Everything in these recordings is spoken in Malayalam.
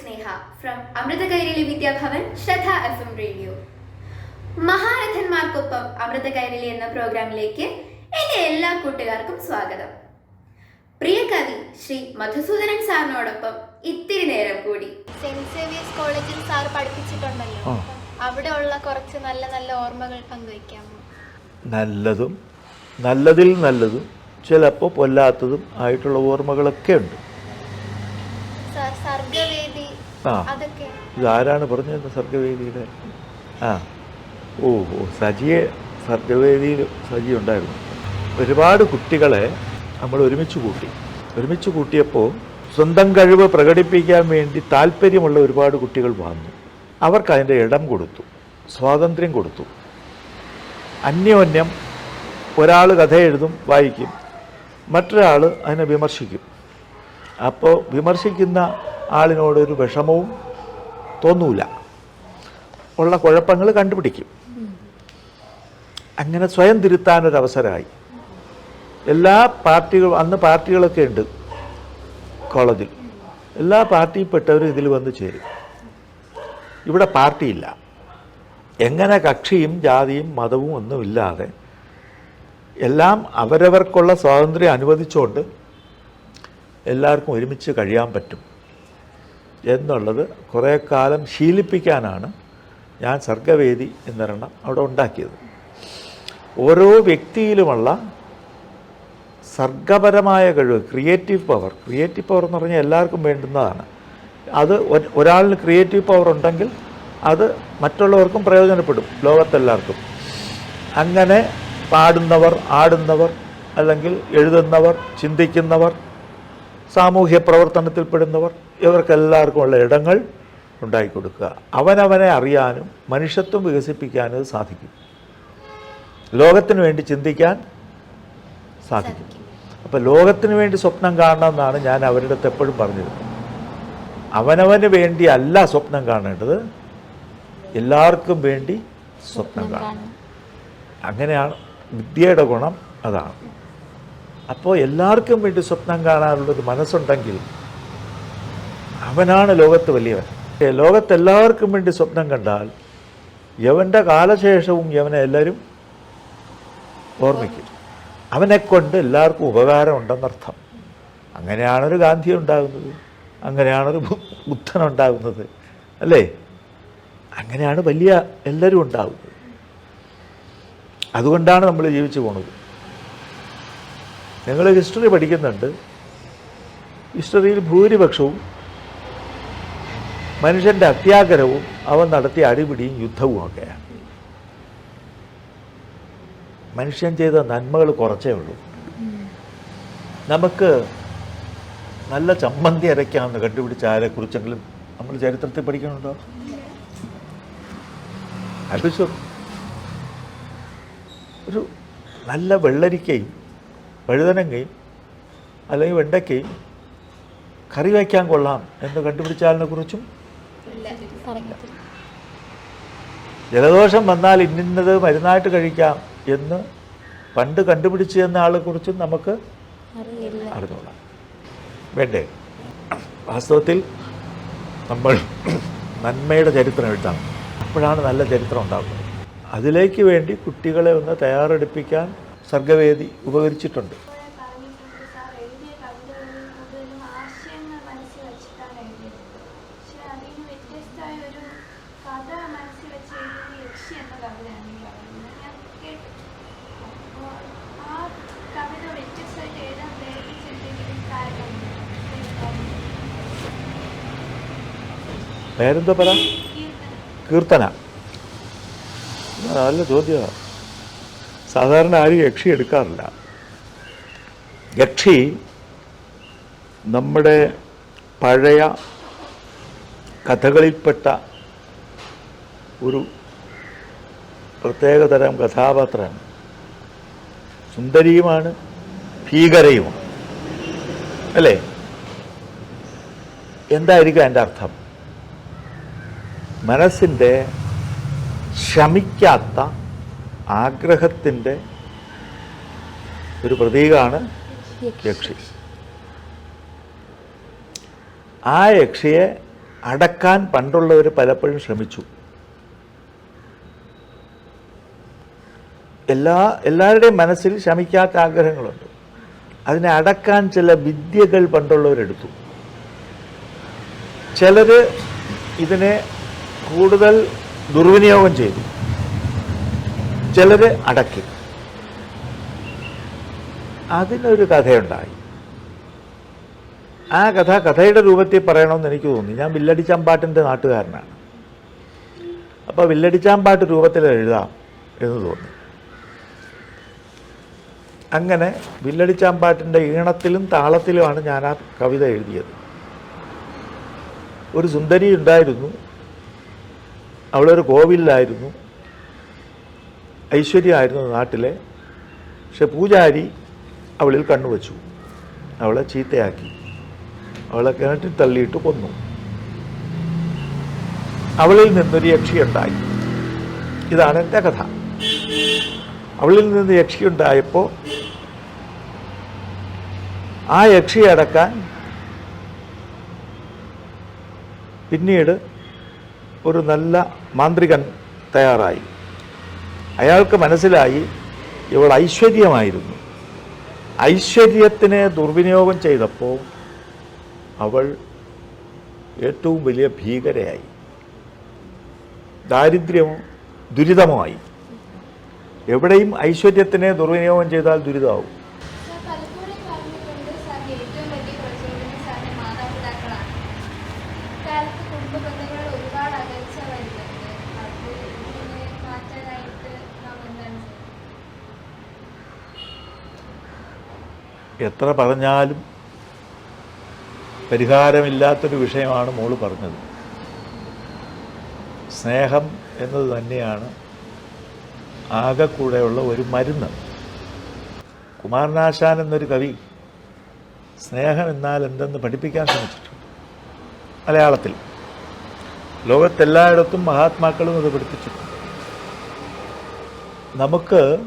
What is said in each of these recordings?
Sneha from Amrita Kairali Vidyabhavan Shraddha F M radio. മഹാരഥന്മാർക്കൊപ്പം Amrita Kairali എന്ന പ്രോഗ്രാമിലേക്ക് എന്റെ എല്ലാ കൂട്ടുകാർക്കും സ്വാഗതം. പ്രിയ കവി ശ്രീ മധുസൂദനൻ സാറിനോടൊപ്പം ഇത്തിരി നേരം കൂടി. സെന്റ് സേവിയേഴ്സ് കോളേജിൽ സാർ പഠിപ്പിച്ചിട്ടുണ്ടല്ലോ. അവിടെ ഉള്ള കുറച്ച് നല്ല നല്ല ഓർമ്മകൾ പങ്കുവയ്ക്കാമോ? നല്ലതും നല്ലതിൽ നല്ലതും ചിലപ്പോൾ പൊല്ലാത്തതും ആയിട്ടുള്ള ഓർമ്മകളൊക്കെ ഉണ്ട്. ആ. ഇതാരാണ് പറഞ്ഞത് സർഗവേദിയുടെ? ആ. ഓ ഓ സജിയെ സർഗവേദിയിൽ സജി ഉണ്ടായിരുന്നു. ഒരുപാട് കുട്ടികളെ നമ്മൾ ഒരുമിച്ച് കൂട്ടി. ഒരുമിച്ച് കൂട്ടിയപ്പോൾ സ്വന്തം കഴിവ് പ്രകടിപ്പിക്കാൻ വേണ്ടി താല്പര്യമുള്ള ഒരുപാട് കുട്ടികൾ വന്നു. അവർക്ക് അതിന്റെ ഇടം കൊടുത്തു സ്വാതന്ത്ര്യം കൊടുത്തു. അന്യോന്യം ഒരാൾ കഥ എഴുതും വായിക്കും. മറ്റൊരാൾ അതിനെ വിമർശിക്കും. അപ്പോൾ വിമർശിക്കുന്ന ആളിനോടൊരു വിഷമവും തോന്നൂല. ഉള്ള കുഴപ്പങ്ങൾ കണ്ടുപിടിക്കും. അങ്ങനെ സ്വയം തിരുത്താനൊരവസരമായി. എല്ലാ പാർട്ടികളും അന്ന് പാർട്ടികളൊക്കെ ഉണ്ട് കോളേജിൽ. എല്ലാ പാർട്ടിയിൽപ്പെട്ടവരും ഇതിൽ വന്ന് ചേരും. ഇവിടെ പാർട്ടിയില്ല. എങ്ങനെ കക്ഷിയും ജാതിയും മതവും ഒന്നുമില്ലാതെ എല്ലാം അവരവർക്കുള്ള സ്വാതന്ത്ര്യം അനുവദിച്ചുകൊണ്ട് എല്ലാവർക്കും ഒരുമിച്ച് കഴിയാൻ പറ്റും എന്നുള്ളത് കുറേ കാലം ശീലിപ്പിക്കാനാണ് ഞാൻ സർഗവേദി എന്നൊരെണ്ണം അവിടെ ഉണ്ടാക്കിയത്. ഓരോ വ്യക്തിയിലുമുള്ള സർഗപരമായ കഴിവ് ക്രിയേറ്റീവ് പവർ ക്രിയേറ്റീവ് പവർ എന്ന് പറഞ്ഞാൽ എല്ലാവർക്കും വേണ്ടുന്നതാണ്. അത് ഒരാളിന് ക്രിയേറ്റീവ് പവർ ഉണ്ടെങ്കിൽ അത് മറ്റുള്ളവർക്കും പ്രയോജനപ്പെടും ലോകത്തെല്ലാവർക്കും. അങ്ങനെ പാടുന്നവർ ആടുന്നവർ അല്ലെങ്കിൽ എഴുതുന്നവർ ചിന്തിക്കുന്നവർ സാമൂഹ്യ പ്രവർത്തനത്തിൽപ്പെടുന്നവർ ഇവർക്കെല്ലാവർക്കും ഉള്ള ഇടങ്ങൾ ഉണ്ടായിക്കൊടുക്കുക. അവനവനെ അറിയാനും മനുഷ്യത്വം വികസിപ്പിക്കാനും അത് സാധിക്കും. ലോകത്തിന് വേണ്ടി ചിന്തിക്കാൻ സാധിക്കും. അപ്പോൾ ലോകത്തിന് വേണ്ടി സ്വപ്നം കാണണമെന്നാണ് ഞാൻ അവരുടെ അടുത്ത് എപ്പോഴും പറഞ്ഞിരുന്നത്. അവനവന് വേണ്ടി അല്ല സ്വപ്നം കാണേണ്ടത്. എല്ലാവർക്കും വേണ്ടി സ്വപ്നം കാണണം. അങ്ങനെയാണ് വിദ്യയുടെ ഗുണം അതാണ്. അപ്പോൾ എല്ലാവർക്കും വേണ്ടി സ്വപ്നം കാണാനുള്ളൊരു മനസ്സുണ്ടെങ്കിൽ അവനാണ് ലോകത്ത് വലിയവൻ. ലോകത്തെല്ലാവർക്കും വേണ്ടി സ്വപ്നം കണ്ടാൽ യവന്റെ കാലശേഷവും യവനെ എല്ലാവരും ഓർമ്മിക്കും. അവനെക്കൊണ്ട് എല്ലാവർക്കും ഉപകാരം ഉണ്ടെന്നർത്ഥം അങ്ങനെയാണൊരു ഗാന്ധി ഉണ്ടാകുന്നത്. അങ്ങനെയാണൊരു ബുദ്ധനുണ്ടാകുന്നത് അല്ലേ? അങ്ങനെയാണ് വലിയ എല്ലാവരും ഉണ്ടാകുന്നത്. അതുകൊണ്ടാണ് നമ്മൾ ജീവിച്ചു പോണത്. നിങ്ങൾ ഹിസ്റ്ററി പഠിക്കുന്നുണ്ട്. ഹിസ്റ്ററിയിൽ ഭൂരിപക്ഷവും മനുഷ്യന്റെ അത്യാഗ്രഹവും അവൻ നടത്തിയ അടിപിടിയും യുദ്ധവും ഒക്കെയാണ്. മനുഷ്യൻ ചെയ്ത നന്മകൾ കുറച്ചേ ഉള്ളൂ. നമുക്ക് നല്ല ചമ്മന്തി അരയ്ക്കാമെന്ന് കണ്ടുപിടിച്ച ആരെക്കുറിച്ചെങ്കിലും നമ്മൾ ചരിത്രത്തിൽ പഠിക്കണുണ്ടോ ആലോചിച്ചോ ഒരു നല്ല വെള്ളരിക്കയും വഴുതനങ്ങയും അല്ലെങ്കിൽ വെണ്ടയ്ക്കയും കറി വയ്ക്കാൻ കൊള്ളാം എന്ന് കണ്ടുപിടിച്ചാലിനെ കുറിച്ചും ജലദോഷം വന്നാൽ ഇന്നത് മരുന്നായിട്ട് കഴിക്കാം എന്ന് പണ്ട് കണ്ടുപിടിച്ചു എന്ന ആളെ കുറിച്ചും നമുക്ക് അറിഞ്ഞോളാം വേണ്ടേ? വാസ്തവത്തിൽ നമ്മൾ നന്മയുടെ ചരിത്രം എഴുതണം. അപ്പോഴാണ് നല്ല ചരിത്രം ഉണ്ടാകുന്നത്. അതിലേക്ക് വേണ്ടി കുട്ടികളെ ഒന്ന് തയ്യാറെടുപ്പിക്കാൻ സർഗവേദി ഉപകരിച്ചിട്ടുണ്ട്. പേരെന്താ പറ? കീർത്തനം. നല്ല ചോദ്യമാണ് സാധാരണ ആരും യക്ഷി എടുക്കാറില്ല. യക്ഷി നമ്മുടെ പഴയ കഥകളിൽപ്പെട്ട ഒരു പ്രത്യേകതരം കഥാപാത്രമാണ്. സുന്ദരിയുമാണ് ഭീകരയുമാണ്. അല്ലേ? എന്തായിരിക്കും എന്റെ അർത്ഥം? മനസ്സിന്റെ ശമിക്കാത്ത ആഗ്രഹത്തിന്റെ ഒരു പ്രതീകമാണ് യക്ഷി. ആ യക്ഷിയെ അടക്കാൻ പണ്ടുള്ളവർ പലപ്പോഴും ശ്രമിച്ചു. എല്ലാ എല്ലാവരുടെയും മനസ്സിൽ ശമിക്കാത്ത ആഗ്രഹങ്ങളുണ്ട്. അതിനെ അടക്കാൻ ചില വിദ്യകൾ പണ്ടുള്ളവരെടുത്തു. ചിലർ ഇതിനെ കൂടുതൽ ദുർവിനിയോഗം ചെയ്തു. ചിലർ അടക്കി. അതിനൊരു കഥയുണ്ടായി. ആ കഥ കഥയുടെ രൂപത്തിൽ പറയണമെന്ന് എനിക്ക് തോന്നി. ഞാൻ വില്ലടിച്ചാമ്പാട്ടിന്റെ നാട്ടുകാരനാണ്. അപ്പോൾ വില്ലടിച്ചാമ്പാട്ട് രൂപത്തിൽ എഴുതാം എന്ന് തോന്നി. അങ്ങനെ വില്ലടിച്ചാമ്പാട്ടിന്റെ ഈണത്തിലും താളത്തിലുമാണ് ഞാൻ ആ കവിത എഴുതിയത്. ഒരു സുന്ദരി ഉണ്ടായിരുന്നു. അവളൊരു കോവിലിലായിരുന്നു. ഐശ്വര്യമായിരുന്നു നാട്ടിലെ. പക്ഷെ പൂജാരി അവളിൽ കണ്ണുവച്ചു അവളെ ചീത്തയാക്കി. അവളെ കിണറ്റിൽ തള്ളിയിട്ട് കൊന്നു. അവളിൽ നിന്നൊരു യക്ഷിയുണ്ടായി. ഇതാണ് എന്റെ കഥ. അവളിൽ നിന്ന് യക്ഷിയുണ്ടായപ്പോൾ ആ യക്ഷിയെ അടക്കാൻ പിന്നീട് ഒരു നല്ല മാന്ത്രികൻ തയ്യാറായി. അയാൾക്ക് മനസ്സിലായി ഇവൾ ഐശ്വര്യമായിരുന്നു. ഐശ്വര്യത്തിനെ ദുർവിനിയോഗം ചെയ്തപ്പോൾ അവൾ ഏറ്റവും വലിയ ഭീകരയായി. ദാരിദ്ര്യം ദുരിതമായി. എവിടെയും ഐശ്വര്യത്തിനെ ദുർവിനിയോഗം ചെയ്താൽ ദുരിതമാവും. എത്ര പറഞ്ഞാലും പരിഹാരമില്ലാത്തൊരു വിഷയമാണ് മോൾ പറഞ്ഞത്. സ്നേഹം എന്നത് തന്നെയാണ് ആകെക്കൂടെയുള്ള ഒരു മരുന്ന്. കുമാരനാശാൻ എന്നൊരു കവി സ്നേഹം എന്നാൽ എന്തെന്ന് പഠിപ്പിക്കാൻ ശ്രമിച്ചിട്ടുണ്ട്. മലയാളത്തിൽ. ലോകത്തെല്ലായിടത്തും മഹാത്മാക്കളും അത് പഠിപ്പിച്ചിട്ടുണ്ട്. നമുക്ക്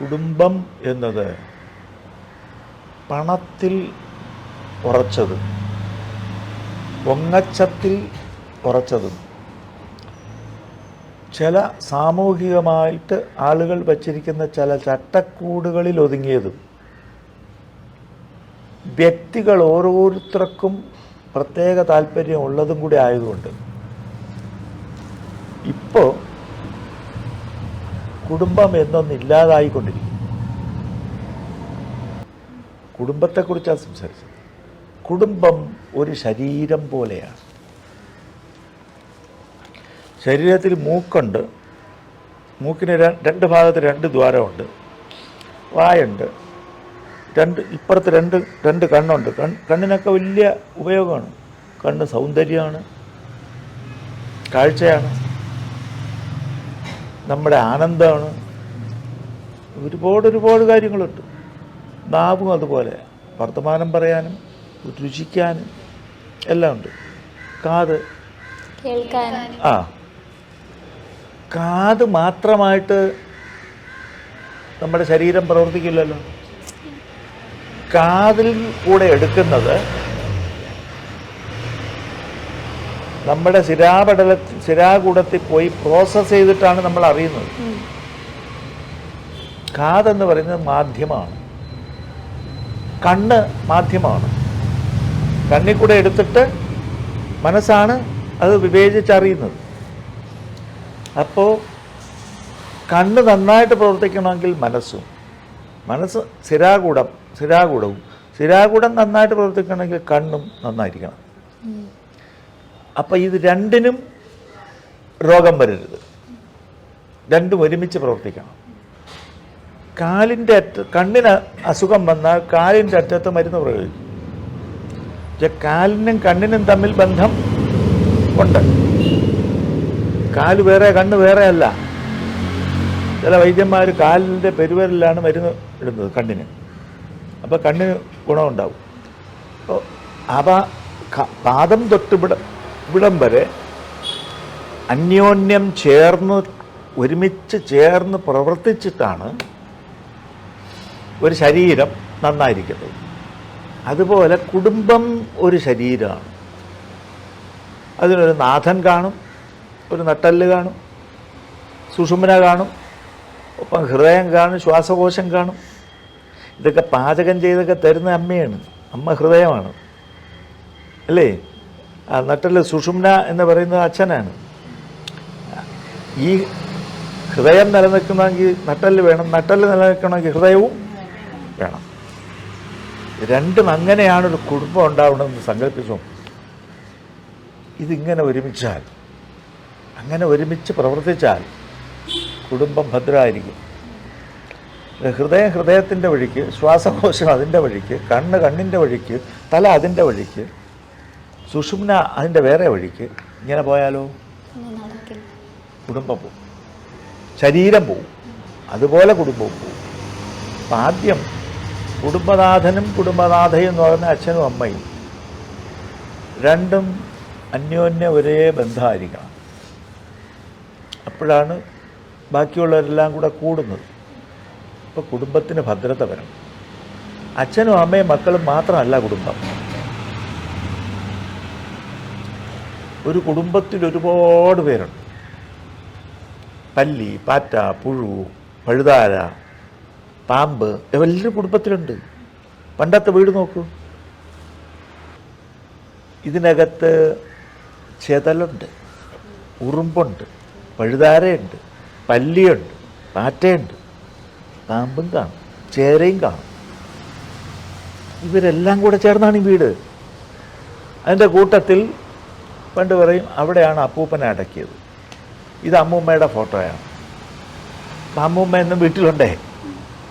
കുടുംബം എന്നത് പണത്തിൽ ഉറച്ചതും പൊങ്ങച്ചത്തിൽ ഉറച്ചതും. ചില സാമൂഹികമായിട്ട് ആളുകൾ വച്ചിരിക്കുന്ന ചില ചട്ടക്കൂടുകളിൽ ഒതുങ്ങിയതും വ്യക്തികൾ ഓരോരുത്തർക്കും പ്രത്യേക താല്പര്യം ഉള്ളതും കൂടി ആയതുകൊണ്ട് ഇപ്പോൾ കുടുംബം എന്നൊന്നില്ലാതായിക്കൊണ്ടിരിക്കും കുടുംബത്തെക്കുറിച്ചാണ് സംസാരിച്ചത്. കുടുംബം ഒരു ശരീരം പോലെയാണ്. ശരീരത്തിൽ മൂക്കുണ്ട്. മൂക്കിന് രണ്ട് ഭാഗത്ത് രണ്ട് ദ്വാരമുണ്ട്. വായുണ്ട്. രണ്ട് ഇപ്പുറത്ത് രണ്ട് രണ്ട് കണ്ണുണ്ട്. കൺ കണ്ണിനൊക്കെ വലിയ ഉപയോഗമാണ്. കണ്ണ് സൗന്ദര്യമാണ്. കാഴ്ചയാണ്. നമ്മുടെ ആനന്ദമാണ്. ഒരുപാട് ഒരുപാട് കാര്യങ്ങളുണ്ട്. നാവും അതുപോലെ. വർത്തമാനം പറയാനും രുചിക്കാനും എല്ലാം ഉണ്ട്. കാത്. ആ. കാത് മാത്രമായിട്ട് നമ്മുടെ ശരീരം പ്രവർത്തിക്കില്ലല്ലോ. കാതിൽ കൂടെ എടുക്കുന്നത് നമ്മുടെ ശിരാപടല സിരാകൂടത്തിൽ പോയി പ്രോസസ്സ് ചെയ്തിട്ടാണ് നമ്മൾ അറിയുന്നത്. കാതെന്ന് പറയുന്നത് മാധ്യമമാണ്. കണ്ണ് മാധ്യമമാണ്. കണ്ണിൽ കൂടെ എടുത്തിട്ട് മനസ്സാണ് അത് വിവേചിച്ചറിയുന്നത്. അപ്പോൾ കണ്ണ് നന്നായിട്ട് പ്രവർത്തിക്കണമെങ്കിൽ മനസ്സും. മനസ്സ് സ്ഥിരാകൂടം സ്ഥിരാകൂടവും. സ്ഥിരാകൂടം നന്നായിട്ട് പ്രവർത്തിക്കണമെങ്കിൽ കണ്ണും നന്നായിരിക്കണം. അപ്പം ഇത് രണ്ടിനും രോഗം വരരുത്. രണ്ടും ഒരുമിച്ച് പ്രവർത്തിക്കണം. കാലിന്റെ അറ്റ കണ്ണിന് അസുഖം വന്നാൽ കാലിന്റെ അറ്റത്ത് മരുന്ന് പ്രയോഗിക്കും. കാലിനും കണ്ണിനും തമ്മിൽ ബന്ധം ഉണ്ട്. കാൽ വേറെ കണ്ണ് വേറെ അല്ല ചില വൈദ്യന്മാർ കാലിന്റെ പെരുവരിലാണ് മരുന്ന് ഇടുന്നത് കണ്ണിന്. അപ്പോൾ കണ്ണിന് ഗുണമുണ്ടാവും. അപ്പോൾ അവ പാദം തൊട്ട് ഇവിടം ഇവിടം വരെ അന്യോന്യം ചേർന്ന് ഒരുമിച്ച് ചേർന്ന് പ്രവർത്തിച്ചിട്ടാണ് ഒരു ശരീരം നന്നായിരിക്കുന്നത് അതുപോലെ കുടുംബം ഒരു ശരീരമാണ്. അതിനൊരു നാഥൻ കാണും ഒരു നട്ടൽ കാണും സുഷുമ്ന കാണും ഒപ്പം ഹൃദയം കാണും ശ്വാസകോശം കാണും. ഇതൊക്കെ പാചകം ചെയ്തൊക്കെ തരുന്ന അമ്മയാണ്. അമ്മ ഹൃദയമാണ്. അല്ലേ? ആ നട്ടൽ സുഷുമ്ന എന്ന് പറയുന്നത് അച്ഛനാണ്. ഈ ഹൃദയം നിലനിൽക്കണമെങ്കിൽ നട്ടൽ വേണം. നട്ടൽ നിലനിൽക്കണമെങ്കിൽ ഹൃദയവും വേണം. രണ്ടും അങ്ങനെയാണ് ഒരു കുടുംബം ഉണ്ടാവണമെന്ന് സങ്കല്പിച്ചു? ഇതിങ്ങനെ ഒരുമിച്ചാൽ അങ്ങനെ ഒരുമിച്ച് പ്രവർത്തിച്ചാൽ കുടുംബം ഭദ്രമായിരിക്കും ഹൃദയം ഹൃദയത്തിന്റെ വഴിക്ക് ശ്വാസകോശം അതിന്റെ വഴിക്ക് കണ്ണ് കണ്ണിന്റെ വഴിക്ക് തല അതിന്റെ വഴിക്ക് സുഷുമ്ന അതിന്റെ വേറെ വഴിക്ക് ഇങ്ങനെ പോയാലോ? കുടുംബം പോവും. ശരീരം പോവും. അതുപോലെ കുടുംബവും പോവും. ആദ്യം കുടുംബനാഥനും കുടുംബനാഥയും എന്ന് പറയുന്ന അച്ഛനും അമ്മയും രണ്ടും അന്യോന്യം ഒരേ ബന്ധമായിരിക്കണം. അപ്പോഴാണ് ബാക്കിയുള്ളവരെല്ലാം കൂടെ കൂടുന്നത്. ഇപ്പോൾ കുടുംബത്തിന് ഭദ്രത വരണം. അച്ഛനും അമ്മയും മക്കളും മാത്രമല്ല കുടുംബം. ഒരു കുടുംബത്തിൽ ഒരുപാട് പേരുണ്ട്. പല്ലി പാറ്റ പുഴു പഴുതാര പാമ്പ് എല്ലാവരും കുടുംബത്തിലുണ്ട്. പണ്ടത്തെ വീട് നോക്കൂ. ഇതിനകത്ത് ചെതലുണ്ട് ഉറുമ്പുണ്ട് പഴുതാരയുണ്ട് പല്ലിയുണ്ട് പാറ്റയുണ്ട്. പാമ്പും കാണും ചേരയും കാണും. ഇവരെല്ലാം കൂടെ ചേർന്നാണ് ഈ വീട്. അതിന്റെ കൂട്ടത്തിൽ പണ്ട് പറയും അവിടെയാണ് അപ്പൂപ്പനെ അടക്കിയത്. ഇത് അമ്മൂമ്മയുടെ ഫോട്ടോയാണ്. അമ്മൂമ്മ എന്നും വീട്ടിലുണ്ടേ.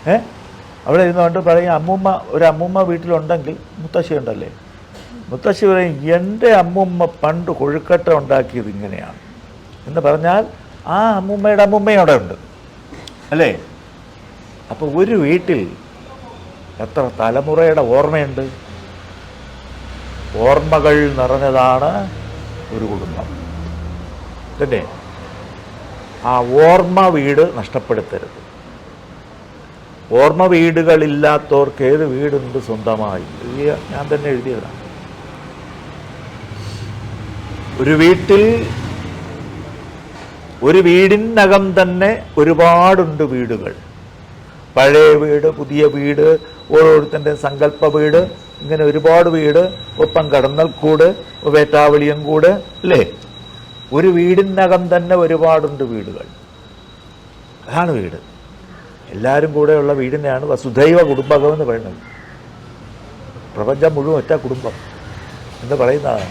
ഏ? അവിടെ ഇരുന്നുകൊണ്ട് പറയും അമ്മൂമ്മ ഒരു അമ്മൂമ്മ വീട്ടിലുണ്ടെങ്കിൽ മുത്തശ്ശി ഉണ്ടല്ലേ? മുത്തശ്ശി പറയും എന്റെ അമ്മൂമ്മ പണ്ട് കൊഴുക്കട്ട ഉണ്ടാക്കിയത് ഇങ്ങനെയാണ്. എന്ന് പറഞ്ഞാൽ ആ അമ്മൂമ്മയുടെ അമ്മൂമ്മയും അവിടെ ഉണ്ട്. അല്ലേ? അപ്പോൾ ഒരു വീട്ടിൽ എത്ര തലമുറയുടെ ഓർമ്മയുണ്ട്? ഓർമ്മകൾ നിറഞ്ഞതാണ് ഒരു കുടുംബം. തന്നെ ആ ഓർമ്മ വീട് നഷ്ടപ്പെടുത്തരുത്. ഓർമ്മ വീടുകളില്ലാത്തവർക്ക് ഏത് വീടുണ്ട് സ്വന്തമായി? ഞാൻ തന്നെ എഴുതിയതാണ് ഒരു വീട്ടിൽ ഒരു വീടിനകം തന്നെ ഒരുപാടുണ്ട് വീടുകൾ. പഴയ വീട് പുതിയ വീട് ഓരോരുത്തന്റെ സങ്കല്പ വീട് ഇങ്ങനെ ഒരുപാട് വീട് ഒപ്പം കടന്നൽക്കൂട് വേറ്റാവളിയും കൂട് അല്ലേ? ഒരു വീടിനകം തന്നെ ഒരുപാടുണ്ട് വീടുകൾ. അതാണ് വീട്. എല്ലാവരും കൂടെയുള്ള വീടിനെയാണ് വസുധൈവ കുടുംബകം എന്ന് പറയുന്നത്. പ്രപഞ്ചം മുഴുവൻ ഒറ്റ കുടുംബം എന്ന് പറയുന്നതാണ്.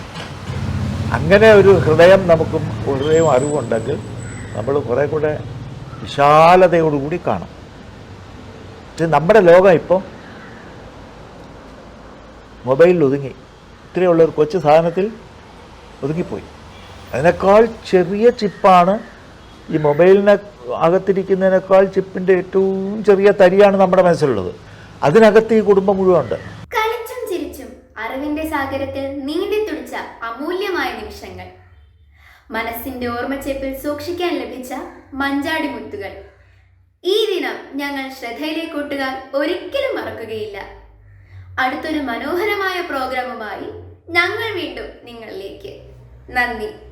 അങ്ങനെ ഒരു ഹൃദയം നമുക്കും ഹൃദയം അറിവുണ്ടെങ്കിൽ നമ്മൾ കുറേ കൂടെ വിശാലതയോടുകൂടി കാണും. നമ്മുടെ ലോകം ഇപ്പോൾ മൊബൈലിൽ ഒതുങ്ങി ഇത്രയുള്ള ഒരു കൊച്ചു സാധനത്തിൽ ഒതുങ്ങിപ്പോയി. അതിനേക്കാൾ ചെറിയ ചിപ്പാണ് ഈ മൊബൈലിനെ അകത്തിരിക്കുന്നതിനേക്കാൾ ചിപ്പിന്റെ ഏറ്റവും ചെറിയ തരിയാണ് നമ്മുടെ മനസ്സിലുള്ളത്. അതിനകത്ത് ഈ കുടുംബം മുഴുവൻ ഉണ്ട് കളിച്ചും ചിരിച്ചും അറിവിന്റെ സാഗരത്തിൽ നീണ്ടി തുടിച്ച അമൂല്യമായ നിമിഷങ്ങൾ. മനസ്സിന്റെ ഓർമ്മച്ചേപ്പിൽ സൂക്ഷിക്കാൻ ലഭിച്ച മഞ്ചാടി മുത്തുകൾ. ഈ ദിനം ഞങ്ങൾ ശ്രദ്ധയിലെ കൂട്ടുകാർ ഒരിക്കലും മറക്കുകയില്ല. അടുത്തൊരു മനോഹരമായ പ്രോഗ്രാമുമായി ഞങ്ങൾ വീണ്ടും നിങ്ങളിലേക്ക്. നന്ദി.